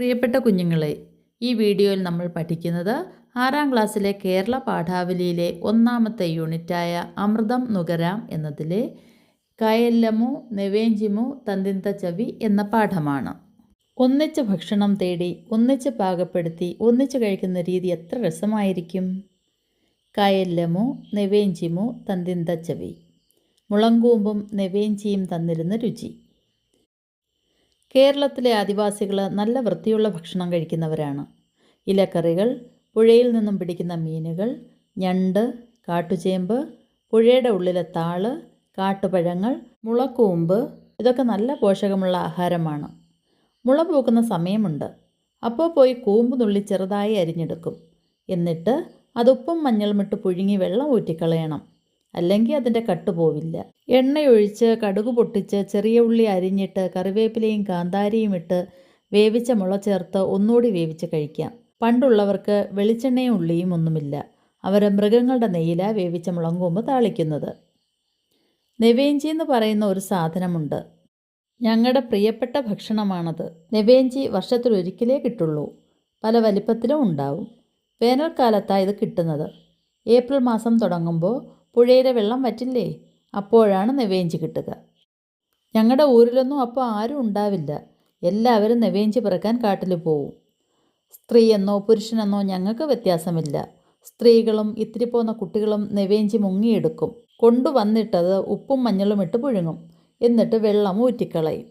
പ്രിയപ്പെട്ട കുഞ്ഞുങ്ങളെ ഈ വീഡിയോയിൽ നമ്മൾ പഠിക്കുന്നത് ആറാം ക്ലാസ്സിലെ കേരള പാഠാവലിയിലെ ഒന്നാമത്തെ യൂണിറ്റായ അമൃതം നുകരാം എന്നതിലെ കയല്ലമു നെവേഞ്ചിമു തന്തിന്ത ചവി എന്ന പാഠമാണ്. ഒന്നിച്ച് ഭക്ഷണം തേടി ഒന്നിച്ച് പാകപ്പെടുത്തി ഒന്നിച്ച് കഴിക്കുന്ന രീതി എത്ര രസമായിരിക്കും? കയല്ലമു നെവേഞ്ചിമു തന്തിന്ത ചവി. മുളങ്കൂമ്പും നെവേഞ്ചിയും തന്നിരുന്ന രുചി. കേരളത്തിലെ ആദിവാസികൾ നല്ല വൃത്തിയുള്ള ഭക്ഷണം കഴിക്കുന്നവരാണ്. ഇലക്കറികൾ പുഴയിൽ നിന്നും പിടിക്കുന്ന മീനുകൾ ഞണ്ട് കാട്ടുചേമ്പ് പുഴയുടെ ഉള്ളിലെ താൾ കാട്ടുപഴങ്ങൾ മുളക്കൂമ്പ് ഇതൊക്കെ നല്ല പോഷകമുള്ള ആഹാരമാണ്. മുള പൂക്കുന്ന സമയമുണ്ട്. അപ്പോൾ പോയി കൂമ്പ് നുള്ളി ചെറുതായി അരിഞ്ഞെടുക്കും. എന്നിട്ട് അത് ഉപ്പും മഞ്ഞളും പുഴുങ്ങി വെള്ളം ഊറ്റിക്കളയണം. അല്ലെങ്കിൽ അതിന്റെ കട്ട് പോവില്ല. എണ്ണയൊഴിച്ച് കടുക് പൊട്ടിച്ച് ചെറിയ ഉള്ളി അരിഞ്ഞിട്ട് കറിവേപ്പിലയും കാന്താരിയും ഇട്ട് വേവിച്ച മുള ചേർത്ത് ഒന്നുകൂടി വേവിച്ച് കഴിക്കാം. പണ്ടുള്ളവർക്ക് വെളിച്ചെണ്ണയും ഉള്ളിയും ഒന്നുമില്ല. അവർ മൃഗങ്ങളുടെ നെയ്യില വേവിച്ച മുളങ്കൂമ്പ് താളിക്കുന്നത്. നെവേഞ്ചി എന്ന് പറയുന്ന ഒരു സാധനമുണ്ട്. ഞങ്ങളുടെ പ്രിയപ്പെട്ട ഭക്ഷണമാണത്. നെവേഞ്ചി വർഷത്തിൽ ഒരിക്കലേ കിട്ടുള്ളൂ. പല വലിപ്പത്തിലും ഉണ്ടാവും. വേനൽക്കാലത്താണ് ഇത് കിട്ടുന്നത്. ഏപ്രിൽ മാസം തുടങ്ങുമ്പോൾ പുഴയിലെ വെള്ളം വറ്റില്ലേ? അപ്പോഴാണ് നെവേഞ്ചി കിട്ടുക. ഞങ്ങളുടെ ഊരിലൊന്നും അപ്പോൾ ആരും ഉണ്ടാവില്ല. എല്ലാവരും നെവേഞ്ചി പിറക്കാൻ കാട്ടിൽ പോവും. സ്ത്രീയെന്നോ പുരുഷനെന്നോ ഞങ്ങൾക്ക് വ്യത്യാസമില്ല. സ്ത്രീകളും ഇത്തിരി പോന്ന കുട്ടികളും നെവേഞ്ചി മുങ്ങിയെടുക്കും. കൊണ്ടുവന്നിട്ടത് ഉപ്പും മഞ്ഞളും ഇട്ട് പുഴുങ്ങും. എന്നിട്ട് വെള്ളം ഊറ്റിക്കളയും.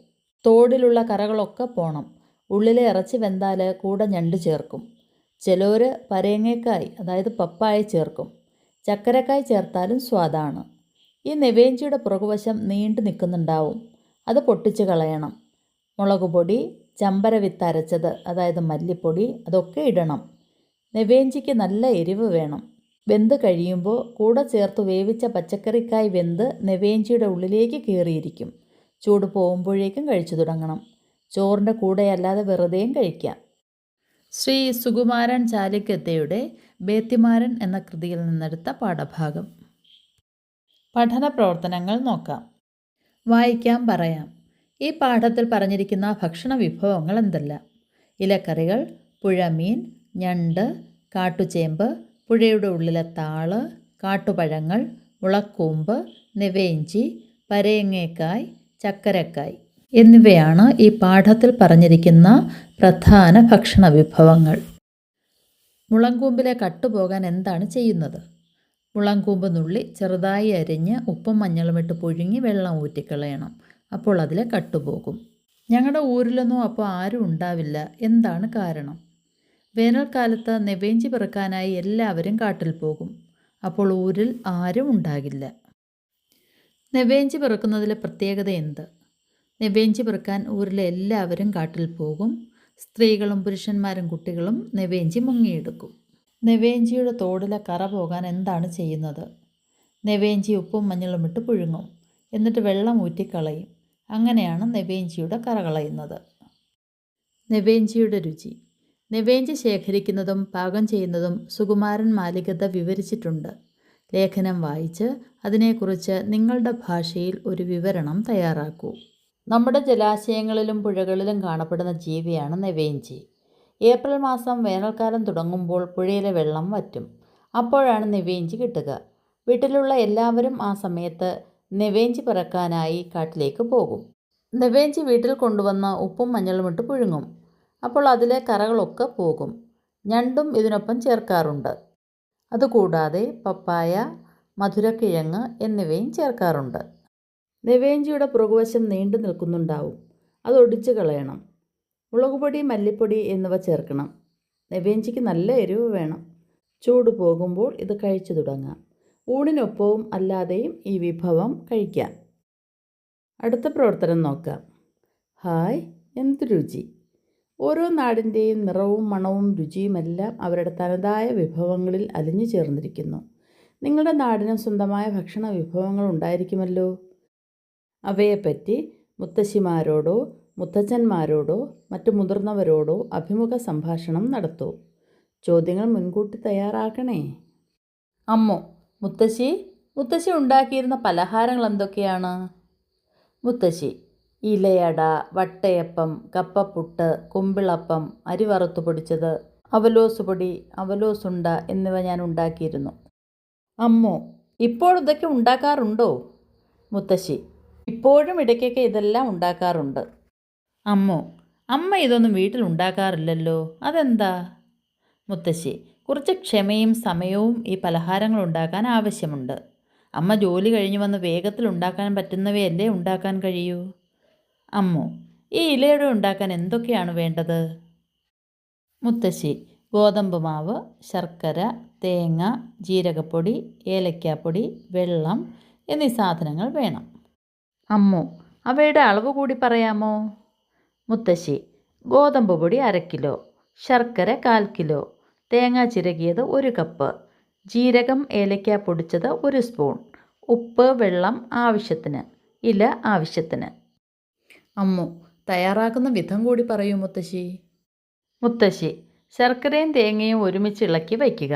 തോടിലുള്ള കറകളൊക്കെ പോണം. ഉള്ളിലെ ഇറച്ചി വെന്താൽ കൂടെ ഞണ്ട് ചേർക്കും. ചിലർ പരേങ്ങേക്കായി അതായത് പപ്പായ ചേർക്കും. ചക്കരക്കായ് ചേർത്താലും സ്വാദാണ്. ഈ നെവേഞ്ചിയുടെ പുറകുവശം നീണ്ടു നിൽക്കുന്നുണ്ടാവും. അത് പൊട്ടിച്ച് കളയണം. മുളക് പൊടി ചമ്പര വിത്ത് അരച്ചത് അതായത് മല്ലിപ്പൊടി അതൊക്കെ ഇടണം. നെവേഞ്ചിക്ക് നല്ല എരിവ് വേണം. വെന്ത് കഴിയുമ്പോൾ കൂടെ ചേർത്ത് വേവിച്ച പച്ചക്കറിക്കായ് വെന്ത് നെവേഞ്ചിയുടെ ഉള്ളിലേക്ക് കയറിയിരിക്കും ചൂട് പോകുമ്പോഴേക്കും കഴിച്ചു തുടങ്ങണം. ചോറിന്റെ കൂടെയല്ലാതെ വെറുതെയും കഴിക്കാം. ശ്രീ സുകുമാരൻ ചാലിക്കത്തയുടെ ബേത്തിമാരൻ എന്ന കൃതിയിൽ നിന്നെടുത്ത പാഠഭാഗം. പഠന പ്രവർത്തനങ്ങൾ നോക്കാം. വായിക്കാം പറയാം. ഈ പാഠത്തിൽ പറഞ്ഞിരിക്കുന്ന ഭക്ഷണ വിഭവങ്ങൾ എന്തെല്ലാം? ഇലക്കറികൾ പുഴമീൻ ഞണ്ട് കാട്ടുചേമ്പ് പുഴയുടെ ഉള്ളിലെ താൾ കാട്ടുപഴങ്ങൾ മുളക്കൂമ്പ് നെവേഞ്ചി പരേങ്ങേക്കായ് ചക്കരക്കായ്. എന്നിവയാണ് ഈ പാഠത്തിൽ പറഞ്ഞിരിക്കുന്ന പ്രധാന ഭക്ഷണ വിഭവങ്ങൾ. മുളങ്കൂമ്പിലെ കട്ടുപോകാൻ എന്താണ് ചെയ്യുന്നത്? മുളങ്കൂമ്പ് നുള്ളി ചെറുതായി അരിഞ്ഞ് ഉപ്പും മഞ്ഞളും ഇട്ട് പുഴുങ്ങി വെള്ളം ഊറ്റിക്കളയണം. അപ്പോൾ അതിലെ കട്ടുപോകും. ഞങ്ങളുടെ ഊരിലൊന്നും അപ്പോൾ ആരും ഉണ്ടാവില്ല. എന്താണ് കാരണം? വേനൽക്കാലത്ത് നെവേഞ്ചി പിറക്കാനായി എല്ലാവരും കാട്ടിൽ പോകും. അപ്പോൾ ഊരിൽ ആരും ഉണ്ടാകില്ല. നെവേഞ്ചി പിറക്കുന്നതിലെ പ്രത്യേകത എന്ത്? നെവേഞ്ചി പെറുക്കാൻ ഊരിലെ എല്ലാവരും കാട്ടിൽ പോകും. സ്ത്രീകളും പുരുഷന്മാരും കുട്ടികളും നെവേഞ്ചി മുങ്ങിയെടുക്കും. നെവേഞ്ചിയുടെ തോടിലെ കറ പോകാൻ എന്താണ് ചെയ്യുന്നത്? നെവേഞ്ചി ഉപ്പും മഞ്ഞളും ഇട്ട് പുഴുങ്ങും. എന്നിട്ട് വെള്ളം ഊറ്റിക്കളയും. അങ്ങനെയാണ് നെവേഞ്ചിയുടെ കറ കളയുന്നത്. നെവേഞ്ചിയുടെ രുചി. നെവേഞ്ചി ശേഖരിക്കുന്നതും പാകം ചെയ്യുന്നതും സുകുമാരൻ മാലികത വിവരിച്ചിട്ടുണ്ട്. ലേഖനം വായിച്ച് അതിനെക്കുറിച്ച് നിങ്ങളുടെ ഭാഷയിൽ ഒരു വിവരണം തയ്യാറാക്കൂ. നമ്മുടെ ജലാശയങ്ങളിലും പുഴകളിലും കാണപ്പെടുന്ന ജീവിയാണ് നെവേഞ്ചി. ഏപ്രിൽ മാസം വേനൽക്കാലം തുടങ്ങുമ്പോൾ പുഴയിലെ വെള്ളം വറ്റും. അപ്പോഴാണ് നെവേഞ്ചി കിട്ടുക. വീട്ടിലുള്ള എല്ലാവരും ആ സമയത്ത് നെവേഞ്ചി പിറക്കാനായി കാട്ടിലേക്ക് പോകും. നെവേഞ്ചി വീട്ടിൽ കൊണ്ടുവന്ന ഉപ്പും മഞ്ഞളും ഇട്ട് പുഴുങ്ങും. അപ്പോൾ അതിലെ കറകളൊക്കെ പോകും. ഞണ്ടും ഇതിനൊപ്പം ചേർക്കാറുണ്ട്. അതുകൂടാതെ പപ്പായ മധുരക്കിഴങ്ങ് എന്നിവയും ചേർക്കാറുണ്ട്. നെവേഞ്ചിയുടെ പുറകുവശം നീണ്ടു നിൽക്കുന്നുണ്ടാവും. അത് ഒടിച്ചു കളയണം. മുളകുപൊടി മല്ലിപ്പൊടി എന്നിവ ചേർക്കണം. നെവേഞ്ചിക്ക് നല്ല എരിവ് വേണം. ചൂട് പോകുമ്പോൾ ഇത് കഴിച്ചു തുടങ്ങാം. ഊണിനൊപ്പവും അല്ലാതെയും ഈ വിഭവം കഴിക്കാം. അടുത്ത പ്രവർത്തനം നോക്കാം. ഹായ് എന്ത് രുചി? ഓരോ നാടിന്റെയും നിറവും മണവും രുചിയുമെല്ലാം അവരുടെ തനതായ വിഭവങ്ങളിൽ അലിഞ്ഞു ചേർന്നിരിക്കുന്നു. നിങ്ങളുടെ നാടിനും സ്വന്തമായ ഭക്ഷണ വിഭവങ്ങൾ ഉണ്ടായിരിക്കുമല്ലോ? അവയെപ്പറ്റി മുത്തശ്ശിമാരോടോ മുത്തച്ഛന്മാരോടോ മറ്റു മുതിർന്നവരോടോ അഭിമുഖ സംഭാഷണം നടത്തൂ. ചോദ്യങ്ങൾ മുൻകൂട്ടി തയ്യാറാക്കണേ. അമ്മോ മുത്തശ്ശി മുത്തശ്ശി ഉണ്ടാക്കിയിരുന്ന പലഹാരങ്ങൾ എന്തൊക്കെയാണ്? മുത്തശ്ശി ഇലയട വട്ടയപ്പം കപ്പപ്പുട്ട് കുമ്പിളപ്പം അരി വറുത്തു പൊടിച്ചത് അവലോസ് പൊടി അവലോസുണ്ട എന്നിവ ഞാൻ ഉണ്ടാക്കിയിരുന്നു. അമ്മോ ഇപ്പോൾ ഇതൊക്കെ ഉണ്ടാക്കാറുണ്ടോ? മുത്തശ്ശി ഇപ്പോഴും ഇടയ്ക്കൊക്കെ ഇതെല്ലാം ഉണ്ടാക്കാറുണ്ട്. അമ്മോ അമ്മ ഇതൊന്നും വീട്ടിൽ ഉണ്ടാക്കാറില്ലല്ലോ. അതെന്താ? മുത്തശ്ശി കുറച്ച് ക്ഷമയും സമയവും ഈ പലഹാരങ്ങൾ ഉണ്ടാക്കാൻ ആവശ്യമുണ്ട്. അമ്മ ജോലി കഴിഞ്ഞു വന്ന് വേഗത്തിൽ ഉണ്ടാക്കാൻ പറ്റുന്നവയല്ലേ ഉണ്ടാക്കാൻ കഴിയൂ? അമ്മോ ഈ ഇലയുടെ ഉണ്ടാക്കാൻ എന്തൊക്കെയാണ് വേണ്ടത്? മുത്തശ്ശി ഗോതമ്പ് മാവ് ശർക്കര തേങ്ങ ജീരകപ്പൊടി ഏലക്കാപ്പൊടി വെള്ളം എന്നീ സാധനങ്ങൾ വേണം. അമ്മു അവയുടെ അളവ് കൂടി പറയാമോ? മുത്തശ്ശി ഗോതമ്പ് പൊടി അര കിലോ ശർക്കര കാൽ കിലോ തേങ്ങ ചിരകിയത് ഒരു കപ്പ് ജീരകം ഏലക്ക പൊടിച്ചത് ഒരു സ്പൂൺ ഉപ്പ് വെള്ളം ആവശ്യത്തിന് ഇല ആവശ്യത്തിന്. അമ്മു തയ്യാറാക്കുന്ന വിധം കൂടി പറയൂ മുത്തശ്ശി. മുത്തശ്ശി ശർക്കരയും തേങ്ങയും ഒരുമിച്ച് ഇളക്കി വയ്ക്കുക.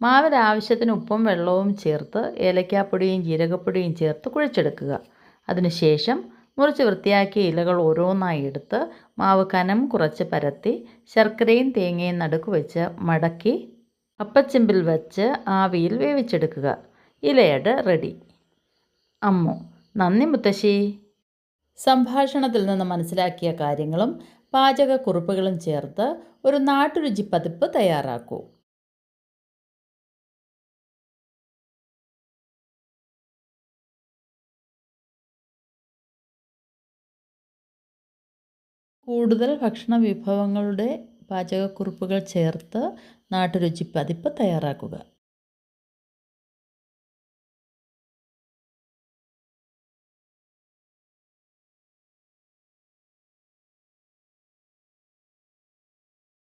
മാവിൽ ആവശ്യത്തിന് ഉപ്പും വെള്ളവും ചേർത്ത് ഏലക്കാപ്പൊടിയും ജീരകപ്പൊടിയും ചേർത്ത് കുഴച്ചെടുക്കുക. അതിനുശേഷം മുറിച്ച് വൃത്തിയാക്കിയ ഇലകൾ ഓരോന്നായി എടുത്ത് മാവ് കനം കുറച്ച് പരത്തി ശർക്കരയും തേങ്ങയും നടുക്ക് വെച്ച് മടക്കി അപ്പച്ചെമ്പിൽ വെച്ച് ആവിയിൽ വേവിച്ചെടുക്കുക. ഇലയട റെഡി. അമ്മു നന്ദി മുത്തശ്ശി. സംഭാഷണത്തിൽ നിന്ന് മനസ്സിലാക്കിയ കാര്യങ്ങളും പാചകക്കുറിപ്പുകളും ചേർത്ത് ഒരു നാട്ടുരുചി പതിപ്പ് തയ്യാറാക്കൂ. കൂടുതൽ ഭക്ഷണ വിഭവങ്ങളുടെ പാചകക്കുറിപ്പുകൾ ചേർത്ത് നാട്ടുരുചി പതിപ്പ് തയ്യാറാക്കുക.